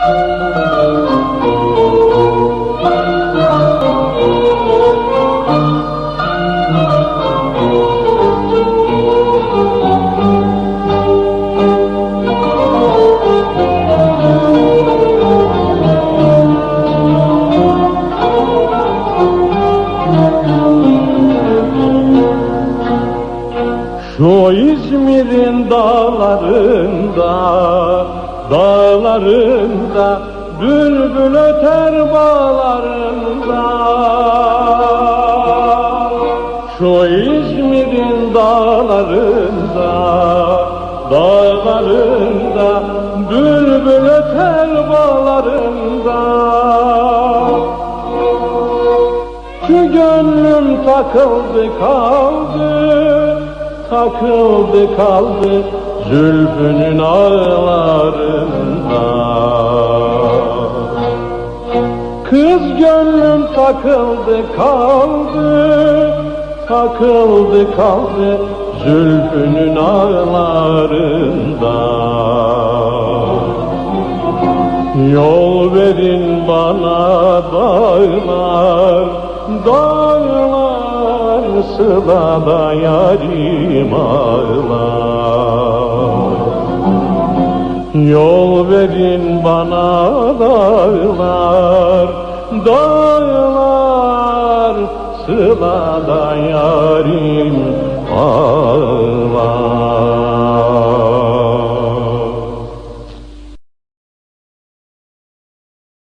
Şu İzmir'in dağlarında, dağlarında Bülbül öter bağlarında. Şu İzmir'in dağlarında, dağlarında Bülbül öter bağlarında. Şu gönlüm takıldı kaldı, takıldı kaldı zülfünün ağlarında. Kız gönlüm takıldı kaldı, takıldı kaldı zülfünün ağlarında. Yol verin bana dağlar, dağlar sılada yarim ağlar. Yol verin bana dağlar, dağlar sılada yarim ağlar.